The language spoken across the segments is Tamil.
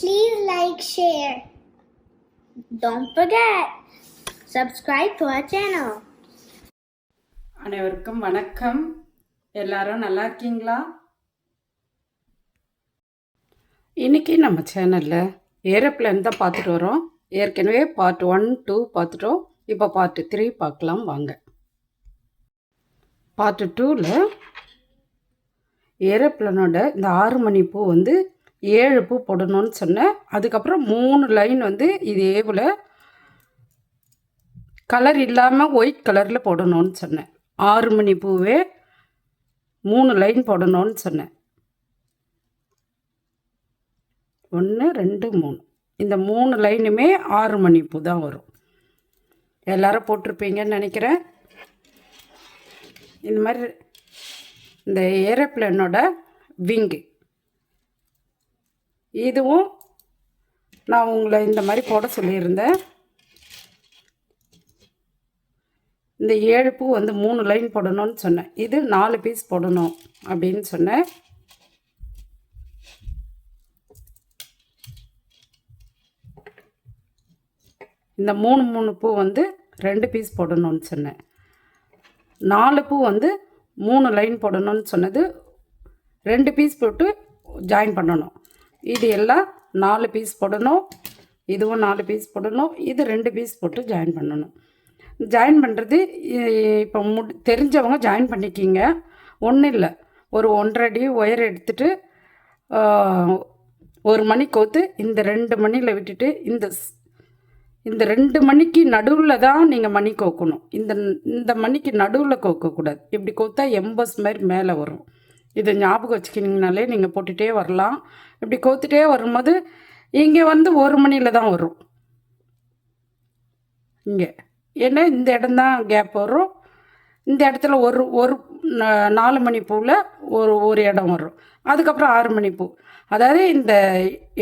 Please like, share. Don't forget, subscribe to our channel. அனைவருக்கும் வணக்கம். எல்லாரும் நல்லா இருக்கீங்களா? இன்னைக்கு நம்ம சேனலில் ஏரோப்ளேன் தான் பார்த்துட்டு வரோம். ஏற்கனவே பார்ட் ஒன் டூ பார்த்துட்டோம். இப்போ பார்ட் த்ரீ பார்க்கலாம் வாங்க. பார்ட் டூவில் ஏரோப்ளேனோட இந்த ஆறு மணி பூ வந்து ஏழு பூ போடணும்னு சொன்னேன். அதுக்கப்புறம் மூணு லைன் வந்து இதே போல் கலர் இல்லாமல் ஒயிட் கலரில் போடணும்னு சொன்னேன். ஆறு மணி பூவே மூணு லைன் போடணும்னு சொன்னேன். ஒன்று ரெண்டு மூணு. இந்த மூணு லைனுமே ஆறு மணி பூ தான் வரும். எல்லாரும் போட்டிருப்பீங்கன்னு நினைக்கிறேன். இந்த மாதிரி இந்த ஏரோப்ளேனோட விங்கு இதுவும் நான் உங்களை இந்த மாதிரி போட சொல்லியிருந்தேன். இந்த ஏழு பூ வந்து மூணு லைன் போடணும்னு சொன்னேன். இது நாலு பீஸ் போடணும் அப்படின்னு சொன்னேன். இந்த மூணு மூணு பூ வந்து ரெண்டு பீஸ் போடணும்னு சொன்னேன். நாலு பூ வந்து மூணு லைன் போடணும்னு சொன்னது ரெண்டு பீஸ் போட்டு ஜாயின் பண்ணணும். இது எல்லாம் நாலு பீஸ் போடணும். இதுவும் நாலு பீஸ் போடணும். இது ரெண்டு பீஸ் போட்டு ஜாயின் பண்ணணும். ஜாயின் பண்ணுறது இப்போ மு தெரிஞ்சவங்க ஜாயின் பண்ணிக்கிங்க. ஒன்றும் இல்லை. ஒரு ஒன்றரை அடி ஒயர் எடுத்துட்டு ஒரு மணி கோத்து இந்த ரெண்டு மணியில் விட்டுட்டு இந்த ஸ்- இந்த ரெண்டு மணிக்கு நடுவில் தான் நீங்கள் மணி கோக்கணும். இந்த இந்த மணிக்கு நடுவில் கோக்கக்கூடாது. இப்படி கோத்தா எம்பஸ் மாதிரி மேலே வரும். இதை ஞாபகம் வச்சுக்கினீங்கனாலே நீங்கள் போட்டுகிட்டே வரலாம். இப்படி கோத்துட்டே வரும்போது இங்கே வந்து ஒரு மணியில் தான் வரும். இங்கே. ஏன்னா இந்த இடம்தான் கேப் வரும். இந்த இடத்துல ஒரு ஒரு நாலு மணி பூவில் ஒரு ஒரு இடம் வரும். அதுக்கப்புறம் ஆறு மணி பூ. அதாவது இந்த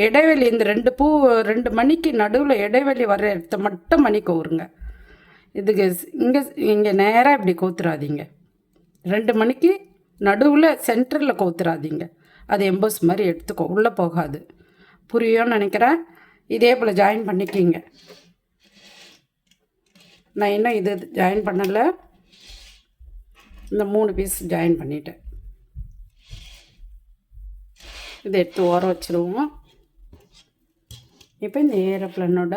இடைவெளி இந்த ரெண்டு பூ ரெண்டு மணிக்கு நடுவில் இடைவெளி வர இடத்த மட்டும் மணி கோருங்க. இதுக்கு இங்கே இங்கே நேராக இப்படி கோத்துறாதீங்க. ரெண்டு மணிக்கு நடுவில் சென்டரில் கோத்துறாதீங்க. அது எம்போஸ் மாதிரி எடுத்துக்கோ. உள்ளே போகாது. புரியும்னு நினைக்கிறேன். இதே போல் ஜாயின் பண்ணிக்கிங்க. நான் இன்னும் இது ஜாயின் பண்ணலை. இந்த மூணு பீஸ் ஜாயின் பண்ணிட்டேன். இதை எடுத்து ஓர வச்சுருவோம். இப்போ இந்த ஏரோப்ளனோட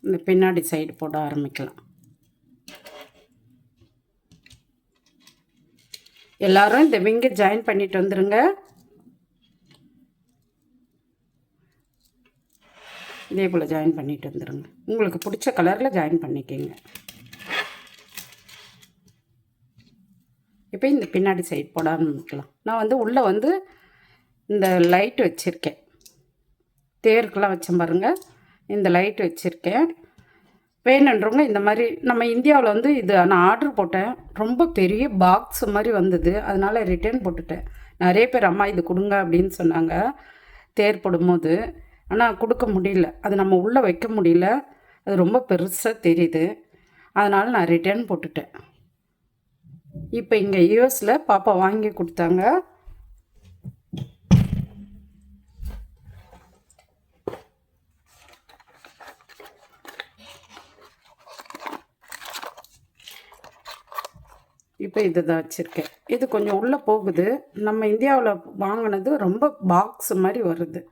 இந்த பின்னாடி சைடு போட ஆரம்பிக்கலாம். எல்லாரும் இந்த விங்கை ஜாயின் பண்ணிட்டு வந்துருங்க. இதே போல் ஜாயின் பண்ணிட்டு வந்துருங்க. உங்களுக்கு பிடிச்ச கலரில் ஜாயின் பண்ணிக்கோங்க. இப்போ இந்த பின்னாடி சைட் போட ஆரம்பிக்கலாம் நான் வந்து உள்ளே வந்து இந்த லைட் வச்சுருக்கேன். தேருக்கெல்லாம் வச்சேன் பாருங்கள் இந்த லைட் வச்சுருக்கேன். வேணுன்றவங்க இந்த மாதிரி நம்ம இந்தியாவில் வந்து இது நான் ஆர்டர் போட்டேன். ரொம்ப பெரிய பாக்ஸ் மாதிரி வந்தது. அதனால் ரிட்டர்ன் போட்டுட்டேன். நிறைய பேர் அம்மா இது கொடுங்க அப்படின்னு சொன்னாங்க. தேர் போடும்போது. ஆனால் கொடுக்க முடியல. அது நம்ம உள்ளே வைக்க முடியல. அது ரொம்ப பெருசாக தெரியுது. அதனால் நான் ரிட்டர்ன் போட்டுட்டேன். இப்போ இங்கே யூஎஸில் பாப்பா வாங்கி கொடுத்தாங்க. இப்போ இது தான் வச்சுருக்கேன். இது கொஞ்சம் உள்ளே போகுது. நம்ம இந்தியாவில் வாங்கினது ரொம்ப பாக்ஸ் மாதிரி வருது.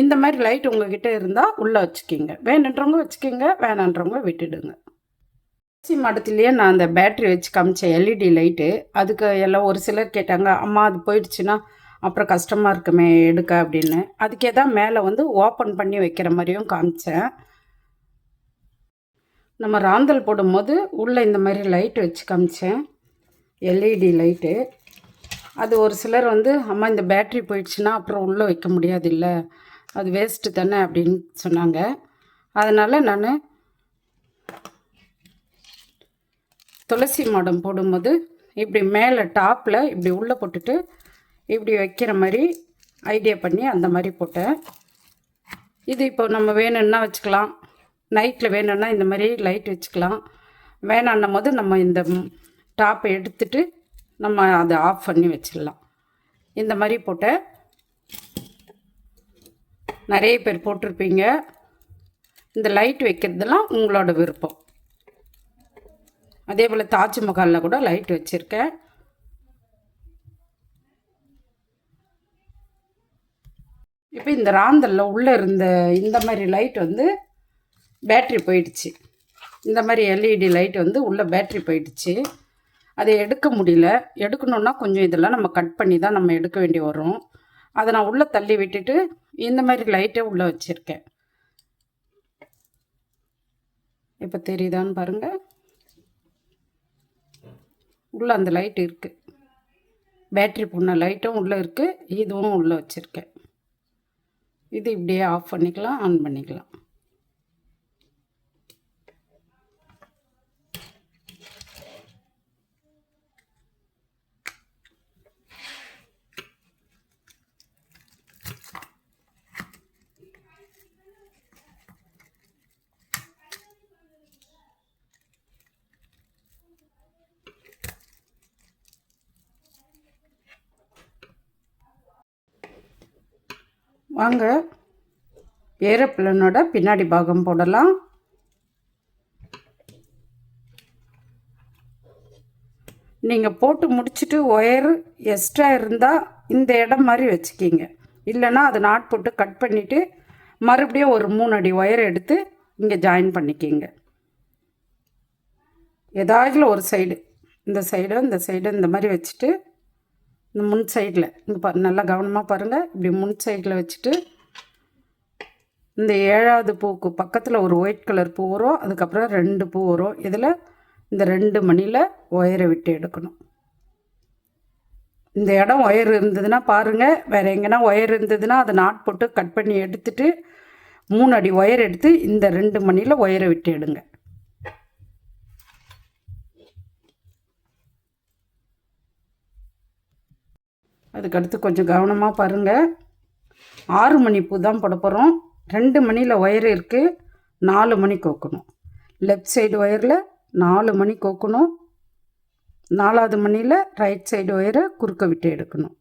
இந்த மாதிரி லைட் உங்ககிட்ட இருந்தால் உள்ளே வச்சுக்கிங்க. வேணுன்றவங்க வச்சுக்கிங்க வேணான்றவங்க விட்டுடுங்க. சி மடத்துலேயே நான் அந்த பேட்ரி வச்சு காமிச்சேன் எல்இடி லைட்டு அதுக்கு எல்லாம் ஒரு சிலர் கேட்டாங்க அம்மா அது போயிடுச்சுன்னா அப்புறம் கஷ்டமாக இருக்குமே எடுக்க அப்படின்னு. அதுக்கே தான் மேலே வந்து ஓப்பன் பண்ணி வைக்கிற மாதிரியும் காமிச்சேன். நம்ம ராந்தல் போடும்போது உள்ளே இந்த மாதிரி லைட் வச்சு காமிச்சேன். எல்இடி லைட்டு அது ஒரு சிலர் வந்து அம்மா இந்த பேட்ரி போயிடுச்சுன்னா அப்புறம் உள்ளே வைக்க முடியாது இல்லை அது வேஸ்ட்டு தானே அப்படின்னு சொன்னாங்க. அதனால் நான் துளசி மாடம் போடும்போது இப்படி மேலே டாப்பில் இப்படி உள்ளே போட்டுட்டு இப்படி வைக்கிற மாதிரி ஐடியா பண்ணி அந்த மாதிரி போட்டேன். இது இப்போ நம்ம வேணும்னா வச்சுக்கலாம். நைட்டில் வேணும்னா இந்த மாதிரி லைட் வச்சுக்கலாம். வேணான்னும் போது நம்ம இந்த டாப்பை எடுத்துட்டு நம்ம அதை ஆஃப் பண்ணி வச்சிடலாம். இந்த மாதிரி போட்ட நிறைய பேர் போட்டிருப்பீங்க. இந்த லைட் வைக்கிறதுலாம் உங்களோட விருப்பம். அதே போல் தாஜ்மஹாலில் கூட லைட் வச்சுருக்கேன். இப்போ இந்த ராந்தலில் உள்ளே இருந்த இந்த மாதிரி லைட் வந்து பேட்ரி போயிடுச்சு. இந்த மாதிரி எல்இடி லைட் வந்து உள்ளே பேட்ரி போயிடுச்சு. அதை எடுக்க முடியல. எடுக்கணுன்னா கொஞ்சம் இதெல்லாம் நம்ம கட் பண்ணி தான் நம்ம எடுக்க வேண்டி வரும். அதை நான் உள்ளே தள்ளி விட்டுட்டு இந்த மாதிரி லைட்டை உள்ளே வச்சுருக்கேன். இப்போ தெரியுதான்னு பாருங்கள் உள்ளே அந்த லைட் இருக்குது பேட்ரி போன லைட்டும் உள்ளே இருக்குது இதுவும் உள்ளே வச்சுருக்கேன். இது இப்படியே ஆஃப் பண்ணிக்கலாம் ஆன் பண்ணிக்கலாம். வாங்க. ஏரோப்ளேனோட பின்னாடி பாகம் போடலாம். நீங்கள் போட்டு முடிச்சுட்டு ஒயர் எக்ஸ்ட்ரா இருந்தால் இந்த இடம் மாதிரி வச்சுக்கிங்க. இல்லைன்னா அது நாட் போட்டு கட் பண்ணிவிட்டு மறுபடியும் ஒரு மூணு அடி ஒயர் எடுத்து இங்கே ஜாயின் பண்ணிக்கிங்க. ஏதாச்சும் ஒரு சைடு இந்த சைடு இந்த சைடு இந்த மாதிரி வச்சுட்டு இந்த முன் சைடில் இங்கே பா நல்லா கவனமாக பாருங்கள் இப்படி முன் சைடில் வச்சுட்டு இந்த ஏழாவது பூக்கு பக்கத்தில் ஒரு ஒயிட் கலர் பூ வரும். அதுக்கப்புறம் ரெண்டு பூ வரும். இதில் இந்த ரெண்டு மணியில் ஒயரை விட்டு எடுக்கணும். இந்த இடம் ஒயர் இருந்ததுன்னா பாருங்கள் வேறு எங்கன்னா ஒயர் இருந்ததுன்னா அதை நாட் போட்டு கட் பண்ணி எடுத்துட்டு மூணு அடி ஒயர் எடுத்து இந்த ரெண்டு மணியில் ஒயரை விட்டு எடுங்க. அதுக்கடுத்து கொஞ்சம் கவனமாக பாருங்கள் ஆறு மணி பூ தான் போட போகிறோம் ரெண்டு மணியில் ஒயர் இருக்குது நாலு மணி கோக்கணும். லெஃப்ட் சைடு ஒயரில் நாலு மணி கோக்கணும். நாலாவது மணியில் ரைட் சைடு ஒயரை குறுக்க விட்டு எடுக்கணும்.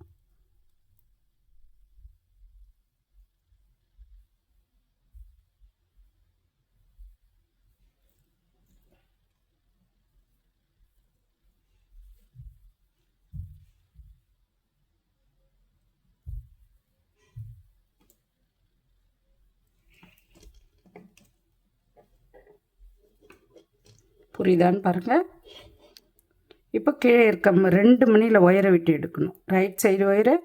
புரியுதான்னு பாருங்கள் இப்போ கீழே இருக்க ரெண்டு மணியில் ஒயரை விட்டு எடுக்கணும். ரைட் சைடு ஒயரை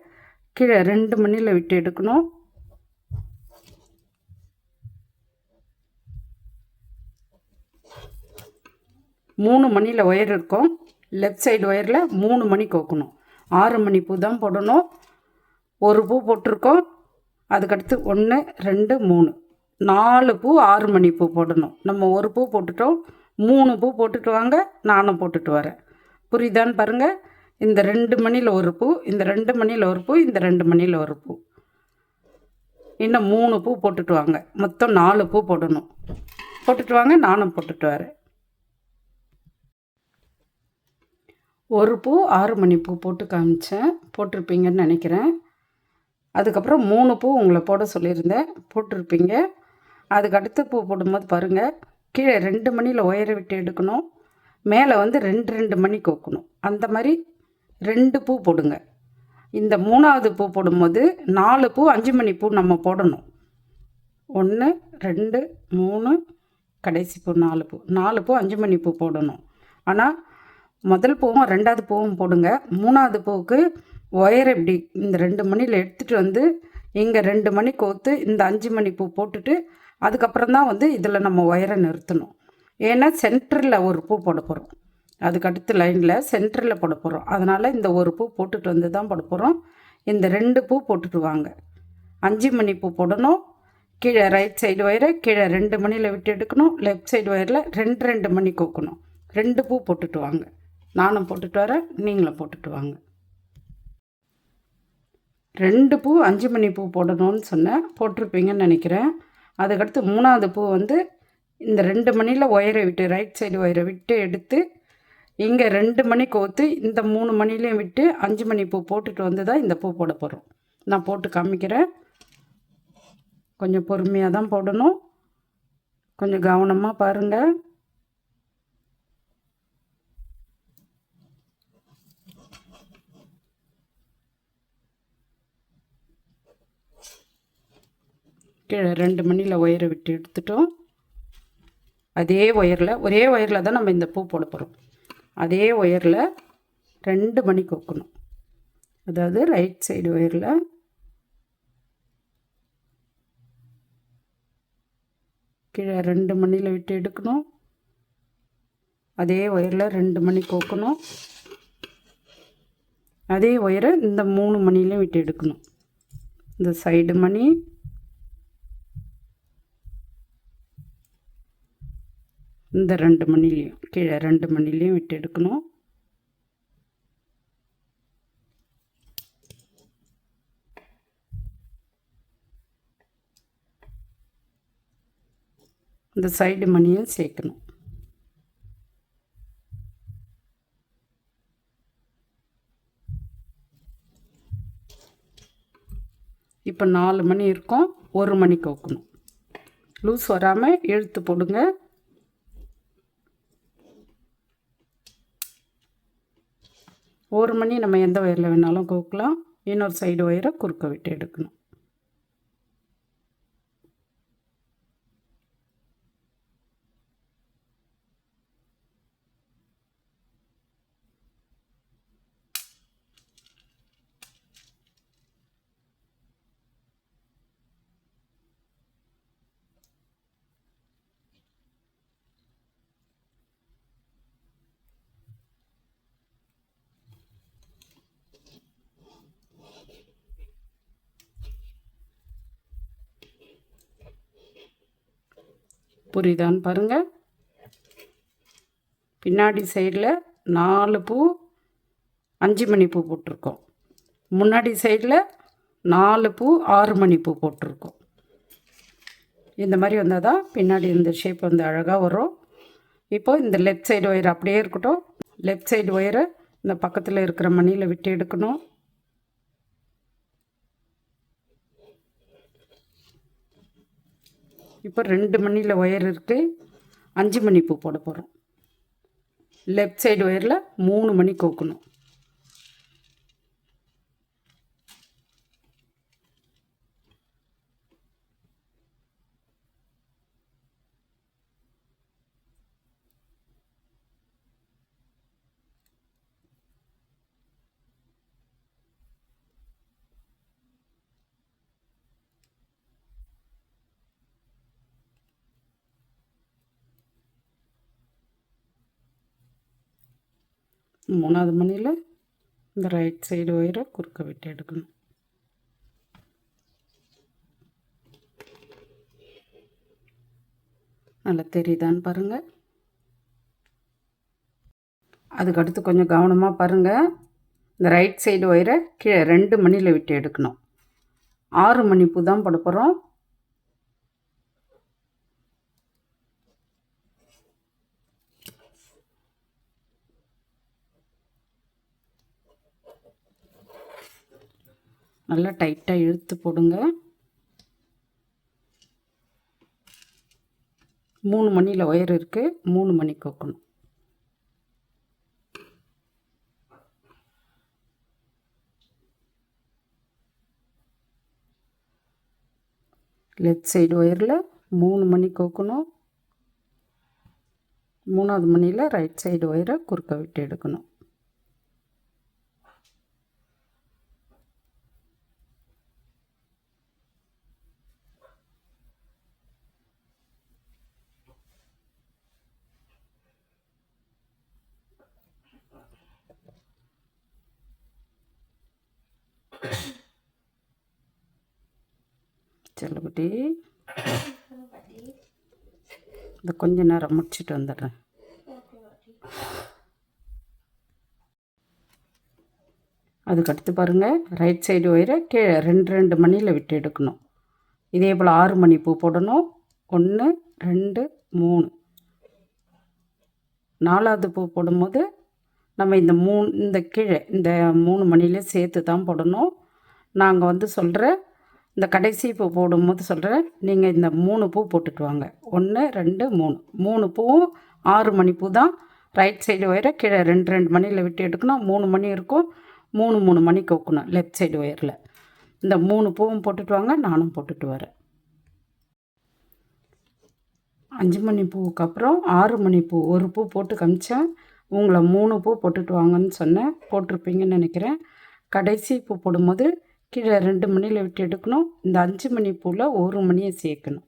கீழே ரெண்டு மணியில் விட்டு எடுக்கணும். மூணு மணியில் ஒயர் இருக்கும். லெஃப்ட் சைடு ஒயரில் மூணு மணி கோக்கணும். ஆறு மணி பூ தான் போடணும். ஒரு பூ போட்டிருக்கோம். அதுக்கடுத்து ஒன்று ரெண்டு மூணு. நாலு பூ ஆறு மணி பூ போடணும். நம்ம ஒரு பூ போட்டுட்டோம். மூணு பூ போட்டுட்டு வாங்க நானும் போட்டுட்டு வரேன். புரியுதான்னு பாருங்கள் இந்த ரெண்டு மணியில் ஒரு பூ இந்த ரெண்டு மணியில் ஒரு பூ இந்த ரெண்டு மணியில் ஒரு பூ. இன்னும் மூணு பூ போட்டுட்டு வாங்க. மொத்தம் நாலு பூ போடணும். போட்டுட்டு வாங்க நானும் போட்டுட்டு வரேன். ஒரு பூ ஆறு மணி பூ போட்டு காமிச்சேன். போட்டிருப்பீங்கன்னு நினைக்கிறேன். அதுக்கப்புறம் மூணு பூ உங்களை போட சொல்லியிருந்தேன். போட்டிருப்பீங்க. அதுக்கு அடுத்த பூ போடும்போது பாருங்கள் கீழே ரெண்டு மணியில் ஒயரை விட்டு எடுக்கணும். மேலே வந்து ரெண்டு ரெண்டு மணி கோக்கணும். அந்த மாதிரி ரெண்டு பூ போடுங்க. இந்த மூணாவது பூ போடும்போது நாலு பூ அஞ்சு மணி பூ நம்ம போடணும். ஒன்று ரெண்டு மூணு கடைசி பூ நாலு பூ. நாலு பூ அஞ்சு மணி பூ போடணும். ஆனால் முதல் பூவும் ரெண்டாவது பூவும் போடுங்க. மூணாவது பூவுக்கு ஒயர் எப்படி இந்த ரெண்டு மணியில் எடுத்துகிட்டு வந்து இங்கே ரெண்டு மணி கோத்து இந்த அஞ்சு மணி பூ போட்டுட்டு அதுக்கப்புறம் தான் வந்து இதில் நம்ம ஒயரை நிறுத்தணும். ஏன்னா சென்டரில் ஒரு பூ போட போகிறோம் அதுக்கு அடுத்த லைனில் சென்டரில் போட போகிறோம் அதனால் இந்த ஒரு பூ போட்டுட்டு வந்து தான் போட போகிறோம் இந்த ரெண்டு பூ போட்டுட்டு வாங்க. அஞ்சு மணி பூ போடணும். கீழே ரைட் சைடு ஒயரை கீழே ரெண்டு மணியில் விட்டு எடுக்கணும். லெஃப்ட் சைடு ஒயரில் ரெண்டு ரெண்டு மணி கோக்கணும். ரெண்டு பூ போட்டுட்டு வாங்க. நானும் போட்டுட்டு வரேன். நீங்களும் போட்டுட்டு வாங்க. ரெண்டு பூ அஞ்சு மணி பூ போடணும்னு சொன்னேன். போட்டிருப்பீங்கன்னு நினைக்கிறேன். அதுக்கடுத்து மூணாவது பூ வந்து இந்த ரெண்டு மணியில் ஒயரை விட்டு ரைட் சைடு ஒயரை விட்டு எடுத்து இங்கே ரெண்டு மணி கோத்து இந்த மூணு மணிலையும் விட்டு அஞ்சு மணி பூ போட்டுட்டு வந்து தான் இந்த பூ போட போகிறோம் நான் போட்டு காமிக்கிறேன். கொஞ்சம் பொறுமையாக தான் போடணும். கொஞ்சம் கவனமாக பாருங்கள் கீழே ரெண்டு மணியில் ஒயரை விட்டு எடுத்துட்டோம். அதே ஒயரில் ஒரே ஒயரில் தான் நம்ம இந்த பூ போட போகிறோம் அதே ஒயரில் ரெண்டு மணி கொக்கணும். அதாவது ரைட் சைடு ஒயரில் கீழே ரெண்டு மணியில் விட்டு எடுக்கணும். அதே ஒயரில் ரெண்டு மணி கோக்கணும். அதே ஒயரை இந்த மூணு மணிலையும் விட்டு எடுக்கணும். இந்த சைடு மணி இந்த ரெண்டு மணிலையும் கீழே ரெண்டு மணிலையும் விட்டு எடுக்கணும். இந்த சைடு மணியும் சேர்க்கணும். இப்போ நாலு மணி இருக்கும் ஒரு மணி கோக்கணும் லூஸ் வராமல் இழுத்து போடுங்க. ஒரு மணி நம்ம எந்த ஒயரில் வேணாலும் கோக்கலாம் இன்னொரு சைடு ஒயரை குறுக்க விட்டு எடுக்கணும். புரியுதான்னு பாருங்கள் பின்னாடி சைடில் நாலு பூ அஞ்சு மணி பூ போட்டிருக்கோம். முன்னாடி சைடில் நாலு பூ ஆறு மணி பூ போட்டிருக்கோம். இந்த மாதிரி வந்தால் தான் பின்னாடி இந்த ஷேப் வந்து அழகாக வரும். இப்போது இந்த லெஃப்ட் சைடு ஒயர் அப்படியே இருக்கட்டும். லெஃப்ட் சைடு ஒயரை இந்த பக்கத்தில் இருக்கிற மணியில் விட்டு எடுக்கணும். இப்போ ரெண்டு மணியில் ஒயர் இருக்குது அஞ்சு மணி பூ போட போகிறோம் லெஃப்ட் சைடு ஒயரில் மூணு மணி கோக்கணும். மூணாவது மணியில் இந்த ரைட் சைடு ஒயரை குறுக்க விட்டு எடுக்கணும். நல்லா தெரியுதான்னு பாருங்கள் அதுக்கடுத்து கொஞ்சம் கவனமாக பாருங்கள் இந்த ரைட் சைடு ஒயரை கீழே ரெண்டு மணியில் விட்டு எடுக்கணும். ஆறு மணி பூ தான் போட போகிறோம் நல்லா டைட்டாக இழுத்து போடுங்க. மூணு மணியில் ஒயர் இருக்குது மூணு மணி கோக்கணும். லெஃப்ட் சைடு ஒயரில் மூணு மணி கோக்கணும். மூணாவது மணியில் ரைட் சைடு ஒயரை குறுக்க விட்டு எடுக்கணும். செல்லக்குட்டி இந்த கொஞ்ச நேரம் முடிச்சிட்டு வந்துடுறேன். அதுக்கடுத்து பாருங்கள் ரைட் சைடு ஒயரை கீழே ரெண்டு ரெண்டு மணியில் விட்டு எடுக்கணும். இதே போல் ஆறு மணி பூ போடணும். ஒன்று ரெண்டு மூணு. நாலாவது பூ போடும்போது நம்ம இந்த மூணு இந்த கீழே இந்த மூணு மணிலே சேர்த்து தான் போடணும் நாங்கள் வந்து சொல்கிற இந்த கடைசி பூ போடும்போது சொல்கிறேன் நீங்கள் இந்த மூணு பூ போட்டுட்டு வாங்க. ஒன்று ரெண்டு மூணு. மூணு பூவும் ஆறு மணி பூ தான். ரைட் சைடு ஒயரை கீழே ரெண்டு ரெண்டு மணியில் விட்டு எடுக்கணும். மூணு மணி இருக்கும். மூணு மூணு மணி கோக்கணும் லெஃப்ட் சைடு ஒயரில் இந்த மூணு பூவும் போட்டுட்டு வாங்க. நானும் போட்டுட்டு வரேன். அஞ்சு மணி பூவுக்கு அப்புறம் ஆறு மணி பூ ஒரு பூ போட்டு காமிச்சேன். உங்களை மூணு பூ போட்டுட்டு வாங்கன்னு சொன்னேன். போட்டிருப்பீங்கன்னு நினைக்கிறேன். கடைசி பூ போடும்போது கீழே ரெண்டு மணியில் விட்டு எடுக்கணும். இந்த அஞ்சு மணி பூவில் ஒரு மணியை சேர்க்கணும்.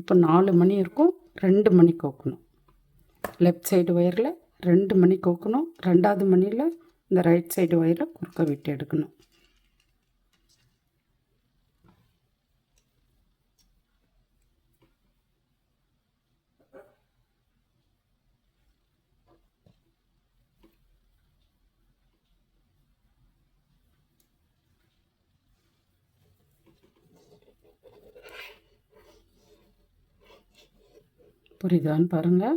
இப்போ நாலு மணி இருக்கும் ரெண்டு மணி கோக்கணும். லெஃப்ட் சைடு ஒயரில் ரெண்டு மணி கோக்கணும் ரெண்டாவது மணியில் இந்த ரைட் சைடு ஒயரை குறுக்க விட்டு எடுக்கணும். புரியுதான்னு பாருங்கள்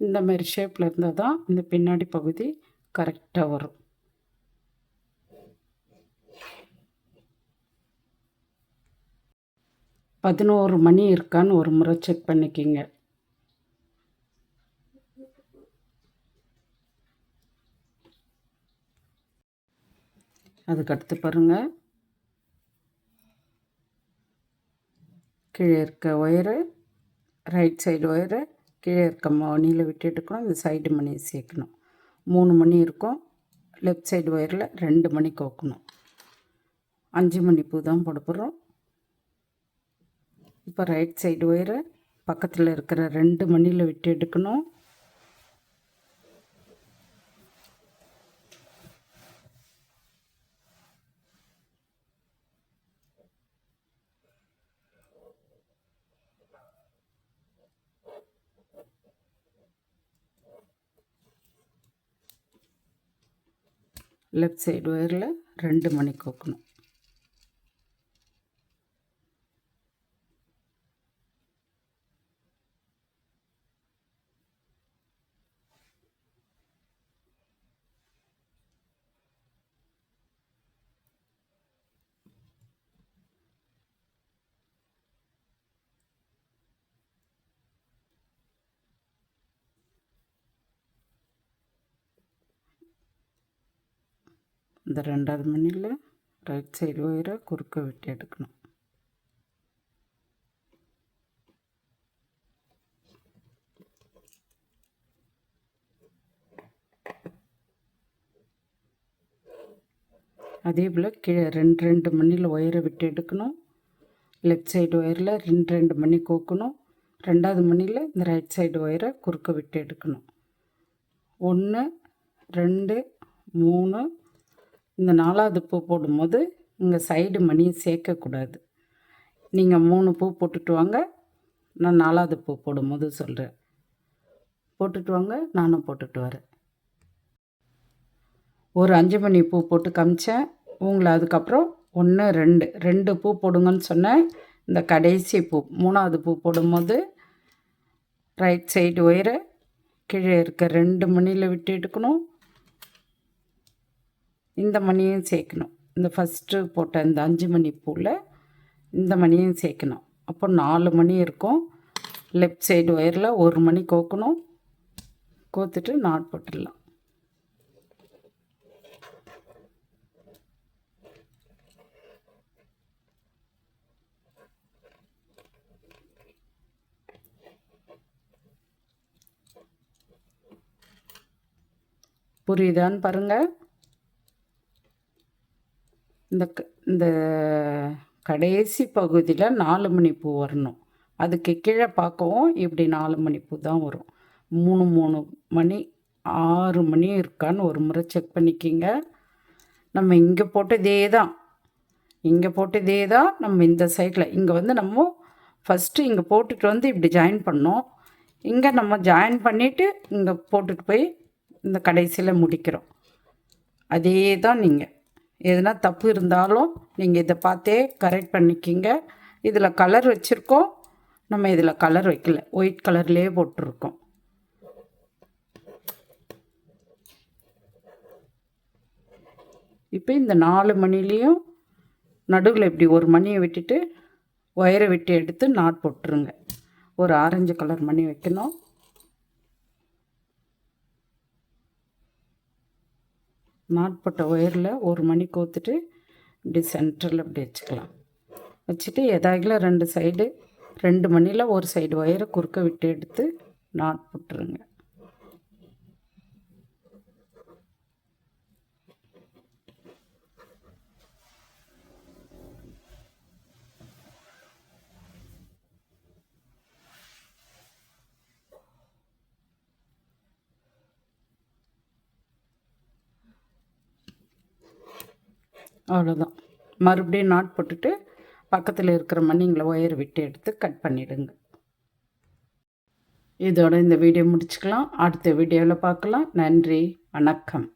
இந்த மாதிரி ஷேப்பில் இருந்தால் தான் இந்த பின்னாடி பகுதி கரெக்டாக வரும். பதினோரு மணி இருக்கான்னு ஒரு முறை செக் பண்ணிக்கிங்க. அதுக்கடுத்து பாருங்கள் கீழே இருக்க ஒயரு ரைட் சைடு ஒயரை கீழே இருக்க மணியில் விட்டு எடுக்கணும் இந்த சைடு மணியை சேர்க்கணும். மூணு மணி இருக்கும் லெஃப்ட் சைடு ஒயரில் ரெண்டு மணி கோக்கணும். அஞ்சு மணி பூ தான் போட போகிறோம் இப்போ ரைட் சைடு ஒயரை பக்கத்தில் இருக்கிற ரெண்டு மணியில் விட்டு எடுக்கணும். லெஃப்ட் சைடு ஒயரில் ரெண்டு மணி கோக்கணும். இந்த ரெண்டாவது மணியில் ரைட் சைடு ஒயரை குறுக்க வெட்டி எடுக்கணும். அதே போல் கீழே ரெண்டு ரெண்டு மணியில் ஒயரை விட்டு எடுக்கணும். லெஃப்ட் சைடு ஒயரில் ரெண்டு ரெண்டு மணி கோக்கணும். ரெண்டாவது மணியில் இந்த ரைட் சைடு ஒயரை குறுக்க விட்டு எடுக்கணும். ஒன்று ரெண்டு மூணு இந்த நாலாவது பூ போடும்போது இங்கே சைடு மணியை சேர்க்கக்கூடாது. நீங்கள் மூணு பூ போட்டுட்டு வாங்க. நான் நாலாவது பூ போடும்போது சொல்கிறேன் போட்டுட்டு வாங்க நானும் போட்டுட்டு வரேன். ஒரு அஞ்சு மணி பூ போட்டு காமிச்சேன். உங்களை அதுக்கப்புறம் ஒன்று ரெண்டு ரெண்டு பூ போடுங்கன்னு சொன்னேன். இந்த கடைசி பூ மூணாவது பூ போடும்போது ரைட் சைடு ஒயரை கீழே இருக்க ரெண்டு மணியில் விட்டு எடுக்கணும். இந்த மணியும் சேர்க்கணும். இந்த ஃபஸ்ட்டு போட்ட இந்த அஞ்சு மணி பூவில் இந்த மணியும் சேர்க்கணும். அப்போ நாலு மணி இருக்கும். லெஃப்ட் சைடு ஒயரில் ஒரு மணி கோக்கணும். கோத்துட்டு நாட் போட்டுடலாம். புரியுதான்னு பாருங்கள் இந்த க இந்த கடைசி பகுதியில் நாலு மணி பூ வரணும். அதுக்கு கீழே பார்க்கவும் இப்படி நாலு மணி பூ தான் வரும். மூணு மூணு மணி ஆறு மணி இருக்கான்னு ஒரு முறை செக் பண்ணிக்கிங்க. நம்ம இங்கே போட்டதே தான். இங்கே போட்டதே தான் நம்ம இந்த சைடில். இங்கே வந்து நம்ம ஃபஸ்ட்டு இங்கே போட்டுட்டு வந்து இப்படி ஜாயின் பண்ணோம். இங்கே நம்ம ஜாயின் பண்ணிவிட்டு இங்கே போட்டுட்டு போய் இந்த கடைசியில் முடிக்கிறோம். அதே தான் நீங்கள் எதுனா தப்பு இருந்தாலும் நீங்கள் இதை பார்த்தே கரெக்ட் பண்ணிக்கிங்க. இதில் கலர் வச்சுருக்கோம். நம்ம இதில் கலர் வைக்கல. ஒயிட் கலர்லேயே போட்டிருக்கோம். இப்போ இந்த நாலு மணிலேயும் நடுவில் இப்படி ஒரு மணியை விட்டுட்டு ஒயரை விட்டு எடுத்து நாட் போட்டுருங்க. ஒரு ஆரஞ்சு கலர் மணி வைக்கணும். நாட் போட்ட ஒயரில் ஒரு மணி கோத்துட்டு இப்படி சென்டரில் இப்படி வச்சுக்கலாம். வச்சுட்டு எதாகில ரெண்டு சைடு ரெண்டு மணியில் ஒரு சைடு ஒயரை குறுக்க விட்டு எடுத்து நாட் போட்டுருங்க. அவ்வளோதான் மறுபடியும் நாட் போட்டுட்டு பக்கத்தில் இருக்கிற மண்ணிங்களை ஒயர் விட்டு எடுத்து கட் பண்ணிவிடுங்க இதோட இந்த வீடியோ முடிச்சுக்கலாம். அடுத்த வீடியோவில் பார்க்கலாம். நன்றி. வணக்கம்.